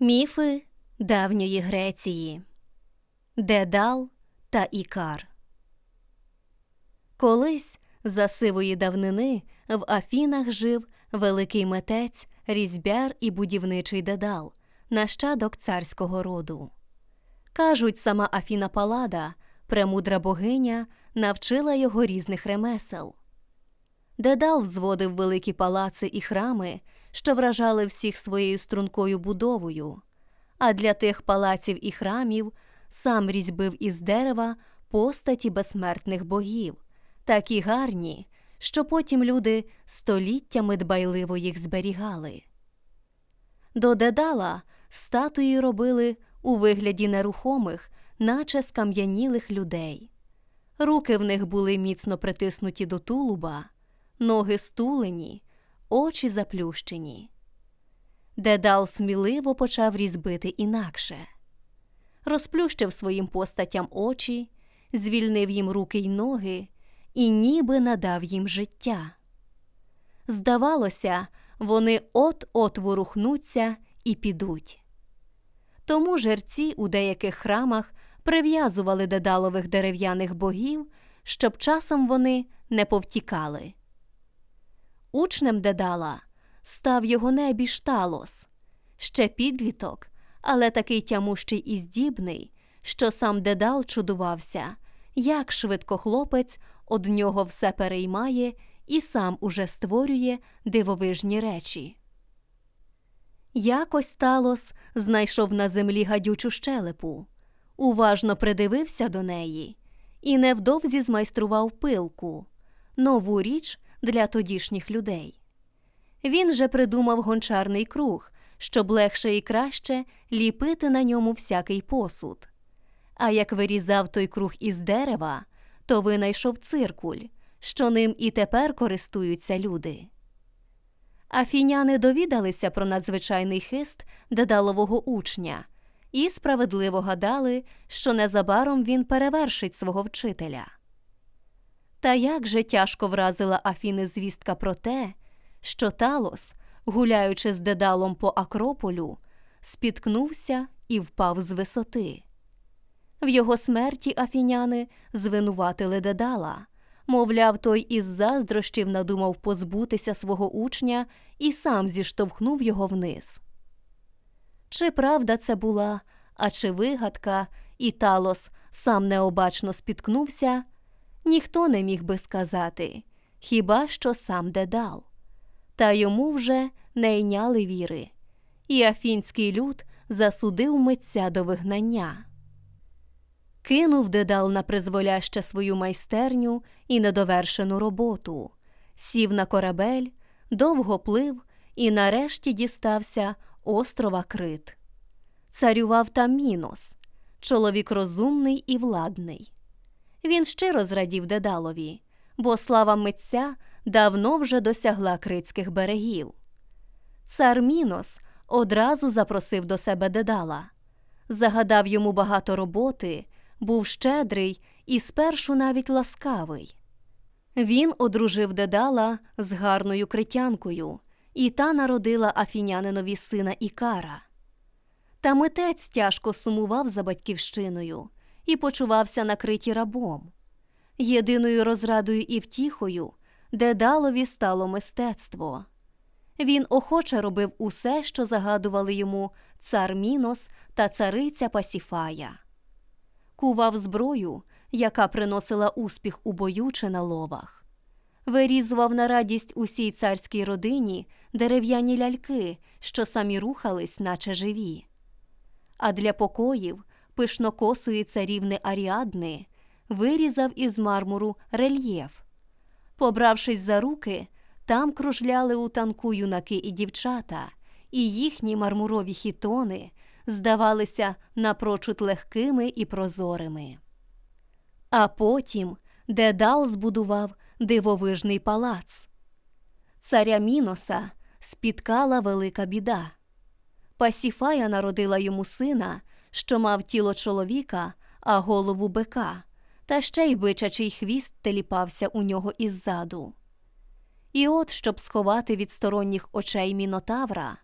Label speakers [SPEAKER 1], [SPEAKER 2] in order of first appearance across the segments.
[SPEAKER 1] Міфи давньої Греції Дедал та Ікар. Колись за сивої давнини в Афінах жив великий митець, різьбяр і будівничий дедал, нащадок царського роду. Кажуть, сама Афіна Палада, премудра богиня, навчила його різних ремесел. Дедал взводив великі палаци і храми, що вражали всіх своєю стрункою будовою, а для тих палаців і храмів сам різьбив із дерева постаті безсмертних богів, такі гарні, що потім люди століттями дбайливо їх зберігали. До дедала статуї робили у вигляді нерухомих, наче скам'янілих людей. Руки в них були міцно притиснуті до тулуба, ноги стулені, очі заплющені. Дедал сміливо почав різбити інакше. Розплющив своїм постатям очі, звільнив їм руки й ноги і ніби надав їм життя. Здавалося, вони от-от ворухнуться і підуть. Тому жерці у деяких храмах прив'язували дедалових дерев'яних богів, щоб часом вони не повтікали. Учнем дедала став його небіж Талос, ще підліток, але такий тямущий і здібний, що сам дедал чудувався, як швидко хлопець од нього все переймає і сам уже створює дивовижні речі. Якось Талос знайшов на землі гадючу щелепу, уважно придивився до неї і невдовзі змайстрував пилку, нову річ для тодішніх людей. Він же придумав гончарний круг, щоб легше і краще ліпити на ньому всякий посуд. А як вирізав той круг із дерева, то винайшов циркуль, що ним і тепер користуються люди. Афіняни довідалися про надзвичайний хист дедалового учня і справедливо гадали, що незабаром він перевершить свого вчителя. Та як же тяжко вразила Афіни звістка про те, що Талос, гуляючи з дедалом по Акрополю, спіткнувся і впав з висоти. В його смерті афіняни звинуватили дедала, мовляв, той із заздрощів надумав позбутися свого учня і сам зіштовхнув його вниз. Чи правда це була, а чи вигадка, і Талос сам необачно спіткнувся, ніхто не міг би сказати, хіба що сам дедал. Та йому вже не йняли віри, і афінський люд засудив митця до вигнання. Кинув дедал на призволяще свою майстерню і недовершену роботу, сів на корабель, довго плив і нарешті дістався острова Крит. Царював там мінос, чоловік розумний і владний. Він щиро зрадів дедалові, бо слава митця давно вже досягла критських берегів. Цар Мінос одразу запросив до себе дедала, загадав йому багато роботи, був щедрий і спершу навіть ласкавий. Він одружив дедала з гарною критянкою, і та народила афінянинові сина Ікара. Та митець тяжко сумував за батьківщиною і почувався накриті рабом. Єдиною розрадою і втіхою дедалові стало мистецтво. Він охоче робив усе, що загадували йому цар Мінос та цариця Пасіфая. Кував зброю, яка приносила успіх у бою чи на ловах. Вирізував на радість усій царській родині дерев'яні ляльки, що самі рухались, наче живі. А для покоїв пишнокосої царівни Аріадни вирізав із мармуру рельєф. Побравшись за руки, там кружляли у танку юнаки і дівчата, і їхні мармурові хітони здавалися напрочуд легкими і прозорими. А потім Дедал збудував дивовижний палац. Царя Міноса спіткала велика біда. Пасіфая народила йому сина, що мав тіло чоловіка, а голову бика, та ще й бичачий хвіст теліпався у нього іззаду. І от, щоб сховати від сторонніх очей мінотавра,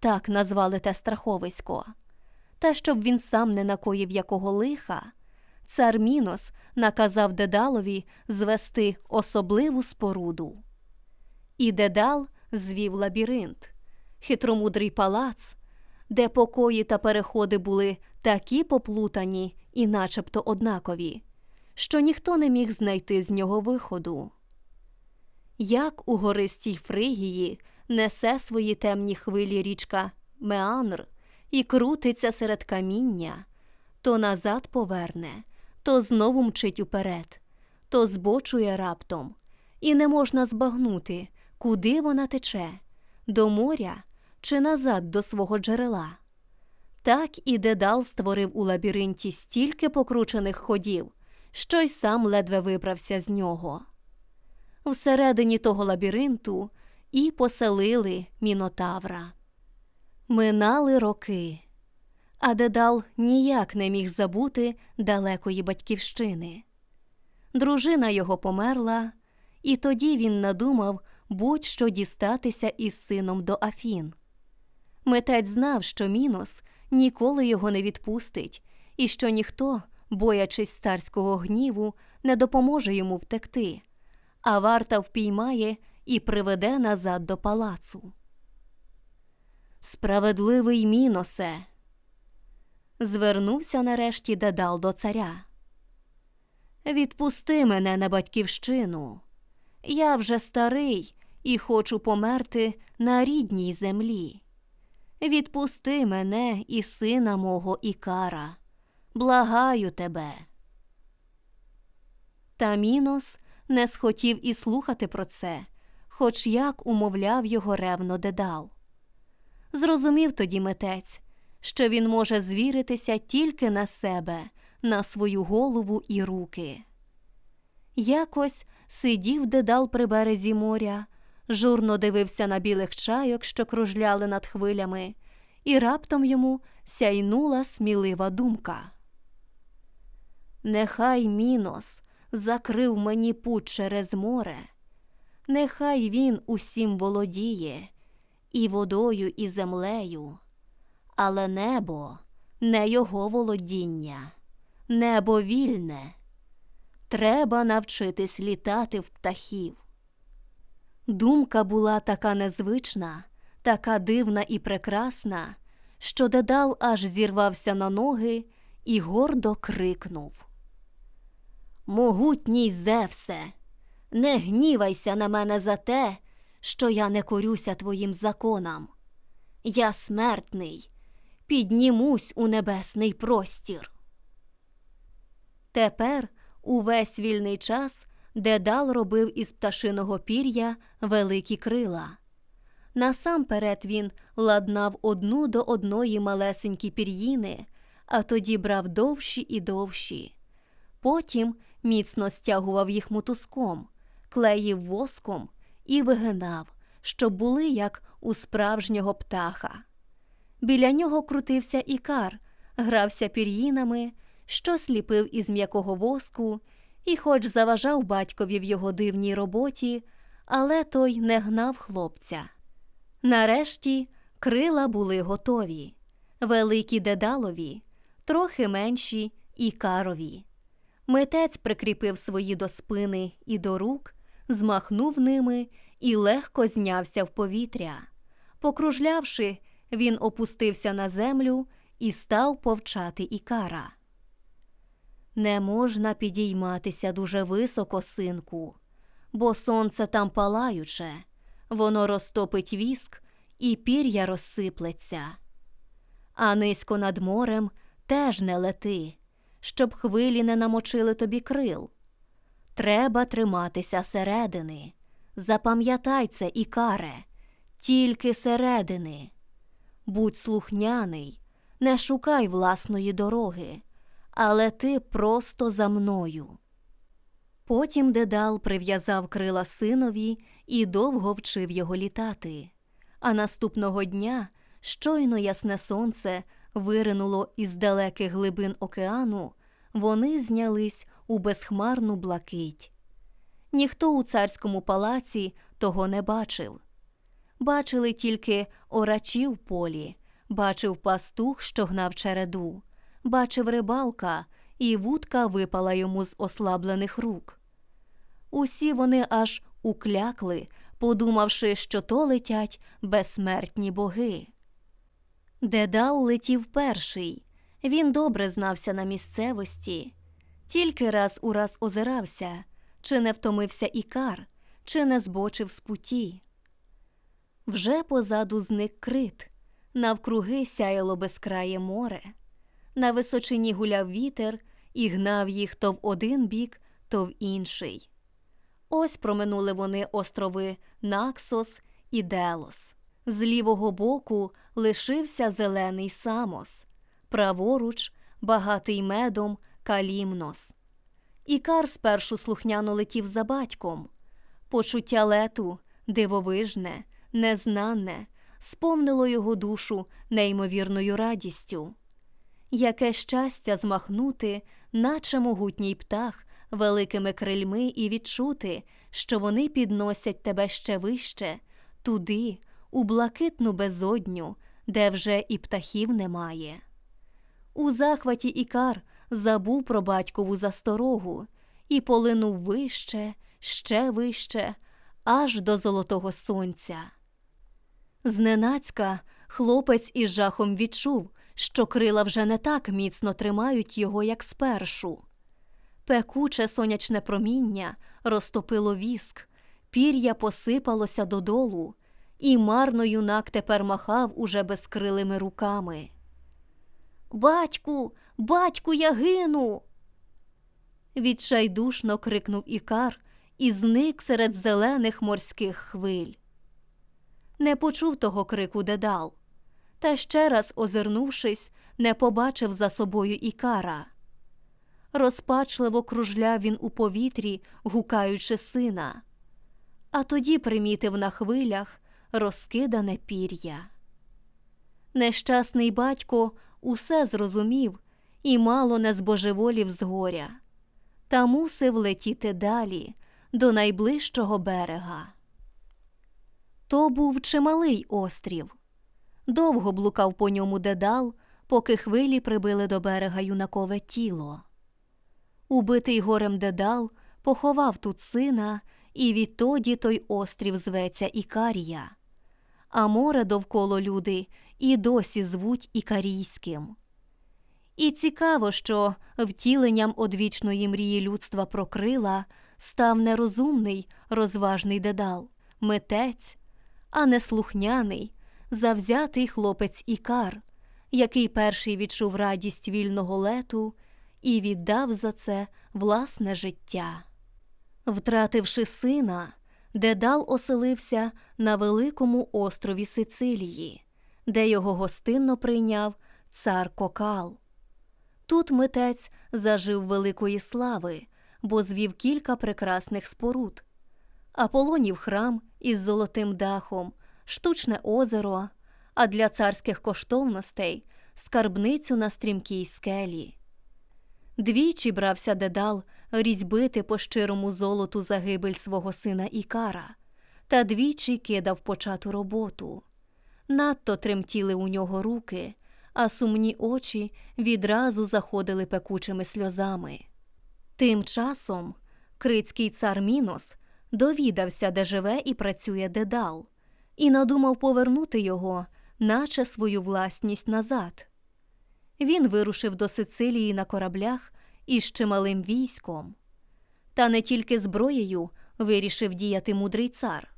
[SPEAKER 1] так назвали те страховисько. Та щоб він сам не накоїв якого лиха, цар Мінос наказав Дедалові звести особливу споруду. І Дедал звів лабіринт, хитромудрий палац, де покої та переходи були такі поплутані і начебто однакові, що ніхто не міг знайти з нього виходу. Як у гористій Фригії несе свої темні хвилі річка Меанр і крутиться серед каміння, то назад поверне, то знову мчить уперед, то збочує раптом, і не можна збагнути, куди вона тече до моря чи назад до свого джерела. Так і Дедал створив у лабіринті стільки покручених ходів, що й сам ледве вибрався з нього. Всередині того лабіринту і поселили мінотавра. Минали роки, а Дедал ніяк не міг забути далекої батьківщини. Дружина його померла, і тоді він надумав будь-що дістатися із сином до Афін. Митець знав, що Мінос ніколи його не відпустить, і що ніхто, боячись царського гніву, не допоможе йому втекти, а варта впіймає і приведе назад до палацу. Справедливий Міносе. Звернувся нарешті Дедал до царя. Відпусти мене на батьківщину. Я вже старий і хочу померти на рідній землі. Відпусти мене і сина мого Ікара. Благаю тебе. Та Мінос не схотів і слухати про це, хоч як умовляв його ревно дедал. Зрозумів тоді митець, що він може звіритися тільки на себе, на свою голову і руки. Якось сидів дедал при березі моря, журно дивився на білих чайок, що кружляли над хвилями, і раптом йому сяйнула смілива думка. Нехай мінос закрив мені путь через море, нехай він усім володіє, і водою, і землею, але небо не його володіння, небо вільне. Треба навчитись літати в птахів. Думка була така незвична, така дивна і прекрасна, що дедал аж зірвався на ноги і гордо крикнув. Могутній Зевсе, не гнівайся на мене за те, що я не корюся твоїм законам. Я смертний, піднімусь у небесний простір. Тепер увесь вільний час Дедал робив із пташиного пір'я великі крила. Насамперед він ладнав одну до одної малесенькі пір'їни, а тоді брав довші і довші. Потім міцно стягував їх мотузком, клеїв воском і вигинав, щоб були як у справжнього птаха. Біля нього крутився ікар, грався пір'їнами, що сліпив із м'якого воску, і, хоч заважав батькові в його дивній роботі, але той не гнав хлопця. Нарешті крила були готові, великі дедалові, трохи менші і карові. Митець прикріпив свої до спини і до рук, змахнув ними і легко знявся в повітря. Покружлявши, він опустився на землю і став повчати ікара. Не можна підійматися дуже високо, синку, бо сонце там палаюче, воно розтопить віск і пір'я розсиплеться. А низько над морем теж не лети, щоб хвилі не намочили тобі крил. Треба триматися середини. Запам'ятай це, Ікаре, тільки середини. Будь слухняний, не шукай власної дороги, але ти просто за мною. Потім Дедал прив'язав крила синові і довго вчив його літати. А наступного дня щойно ясне сонце виринуло із далеких глибин океану, вони знялись у безхмарну блакить. Ніхто у царському палаці того не бачив. Бачили тільки орачі в полі, бачив пастух, що гнав череду, бачив рибалка, і вудка випала йому з ослаблених рук. Усі вони аж уклякли, подумавши, що то летять безсмертні боги. Дедал летів перший. Він добре знався на місцевості, тільки раз у раз озирався, чи не втомився ікар, чи не збочив з путі. Вже позаду зник крит, навкруги сяяло безкрає море. На височині гуляв вітер і гнав їх то в один бік, то в інший. Ось проминули вони острови Наксос і Делос. З лівого боку лишився зелений Самос, праворуч багатий медом Калімнос. Ікар спершу слухняно летів за батьком. Почуття лету, дивовижне, незнанне, сповнило його душу неймовірною радістю. Яке щастя змахнути, наче могутній птах, великими крильми і відчути, що вони підносять тебе ще вище, туди, у блакитну безодню, де вже і птахів немає. У захваті Ікар забув про батькову засторогу і полинув вище, ще вище, аж до золотого сонця. Зненацька хлопець із жахом відчув, що крила вже не так міцно тримають його, як спершу. Пекуче сонячне проміння розтопило віск, пір'я посипалося додолу, і марно юнак тепер махав уже безкрилими руками. Батьку, батьку, я гину. Відчайдушно крикнув Ікар і зник серед зелених морських хвиль. Не почув того крику дедал, та ще раз, озирнувшись, не побачив за собою Ікара. Розпачливо кружляв він у повітрі, гукаючи сина, а тоді примітив на хвилях розкидане пір'я. Нещасний батько усе зрозумів і мало не збожеволів з горя, та мусив летіти далі до найближчого берега. То був чималий острів. Довго блукав по ньому дедал, поки хвилі прибили до берега юнакове тіло. Убитий горем дедал поховав тут сина, і відтоді той острів зветься Ікарія, а море довкола люди і досі звуть Ікарійським. І цікаво, що втіленням одвічної мрії людства про крила став нерозумний, розважний дедал, митець, а не слухняний, завзятий хлопець Ікар, який перший відчув радість вільного лету і віддав за це власне життя. Втративши сина, Дедал оселився на великому острові Сицилії, де його гостинно прийняв цар Кокал. Тут митець зажив великої слави, бо звів кілька прекрасних споруд Аполонів храм із золотим дахом, штучне озеро, а для царських коштовностей скарбницю на стрімкій скелі. Двічі брався дедал різьбити по щирому золоту загибель свого сина Ікара, та двічі кидав почату роботу. Надто тремтіли у нього руки, а сумні очі відразу заходили пекучими сльозами. Тим часом крицький цар Мінос довідався, де живе і працює дедал, і надумав повернути його, наче свою власність назад. Він вирушив до Сицилії на кораблях із чималим військом. Та не тільки зброєю вирішив діяти мудрий цар.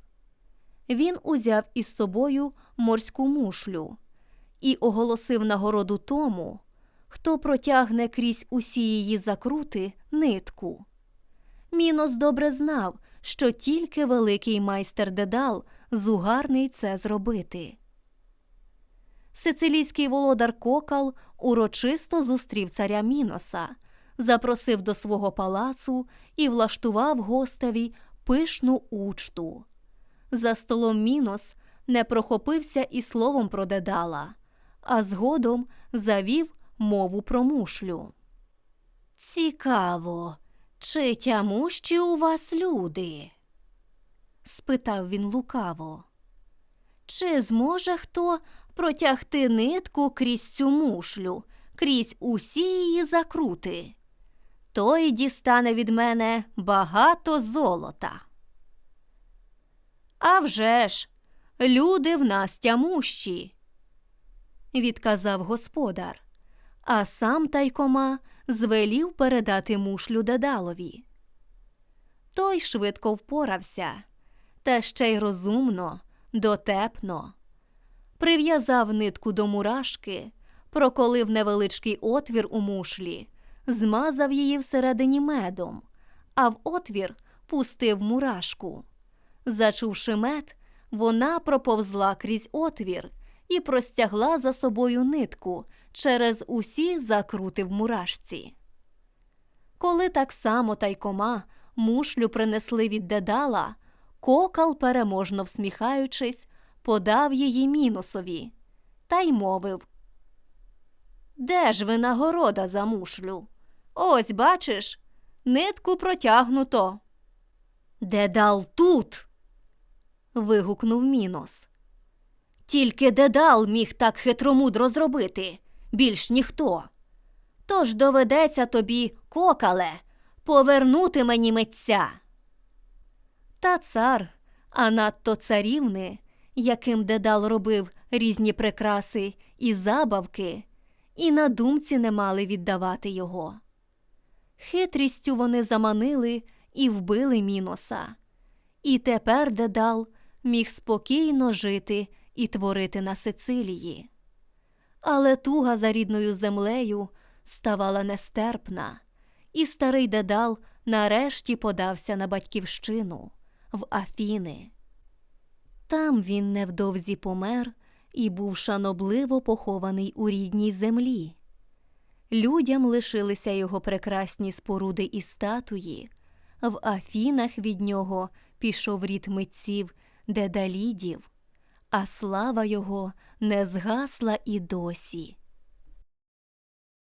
[SPEAKER 1] Він узяв із собою морську мушлю і оголосив нагороду тому, хто протягне крізь усі її закрути нитку. Мінос добре знав, що тільки великий майстер Дедал зугарний це зробити. Сицилійський володар Кокал урочисто зустрів царя Міноса, запросив до свого палацу і влаштував гостеві пишну учту. За столом Мінос не прохопився і словом про дедала, а згодом завів мову про мушлю. Цікаво, чи тямущі у вас люди? Спитав він лукаво. Чи зможе хто протягти нитку крізь цю мушлю, крізь усі її закрути? Той дістане від мене багато золота. А вже ж, люди в нас тямущі, відказав господар, а сам тайкома звелів передати мушлю Дедалові. Той швидко впорався, та ще й розумно, дотепно. Прив'язав нитку до мурашки, проколив невеличкий отвір у мушлі, змазав її всередині медом, а в отвір пустив мурашку. Зачувши мед, вона проповзла крізь отвір і простягла за собою нитку через усі закрути в мурашці. Коли так само тайкома мушлю принесли від дедала, кокал, переможно всміхаючись, подав її мінусові та й мовив Де ж винагорода за мушлю? Ось бачиш, нитку протягнуто. Дедал тут. вигукнув мінос. Тільки дедал міг так хитромудро зробити, більш ніхто. Тож доведеться тобі, кокале, повернути мені митця. Та цар, а надто царівни, яким дедал робив різні прикраси і забавки, і на думці не мали віддавати його. Хитрістю вони заманили і вбили міноса. І тепер дедал міг спокійно жити і творити на Сицилії. Але туга за рідною землею ставала нестерпна, і старий дедал нарешті подався на батьківщину в Афіни. Там він невдовзі помер і був шанобливо похований у рідній землі. Людям лишилися його прекрасні споруди і статуї. В Афінах від нього пішов рід митців дедалідів, а слава його не згасла і досі.